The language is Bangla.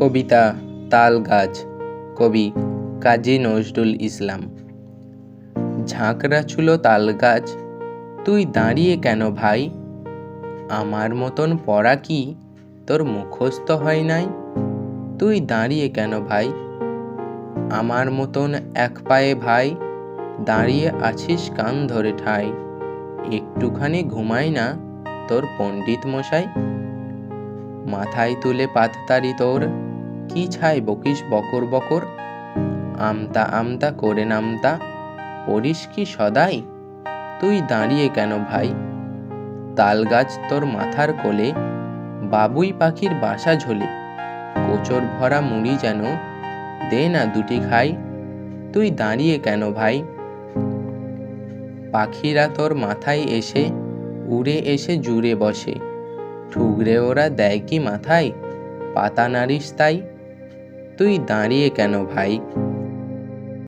কবিতা তাল গাছ। কবি কাজী নজরুল ইসলাম। ঝাঁকড়া চুলো তাল গাছ, তুই দাঁড়িয়ে কেন ভাই? আমার মতন পড়া কি তোর মুখস্থ হয় নাই? তুই দাঁড়িয়ে কেন ভাই? আমার মতন এক পায়ে ভাই, দাঁড়িয়ে আছিস কান ধরে ঠাই। একটুখানি ঘুমাই না তোর পণ্ডিত মশাই? মাথায় তুলে পাততারি তোর কি ছাই বকিস বকর বকর? আমতা আমতা করে নামতা, পড়িস কি সদাই? তুই দাঁড়িয়ে কেন ভাই? তাল গাছ তোর মাথার কোলে, বাবুই পাখির বাসা ঝোলে। কোচর ভরা মুড়ি যেন দে না দুটি খাই। তুই দাঁড়িয়ে কেন ভাই? পাখিরা তোর মাথায় এসে, উড়ে এসে জুড়ে বসে। ঠুকরে ওরা দেয় কি মাথায়? পাতা নাড়িস তাই। তুই দাঁড়িয়ে কেন ভাই?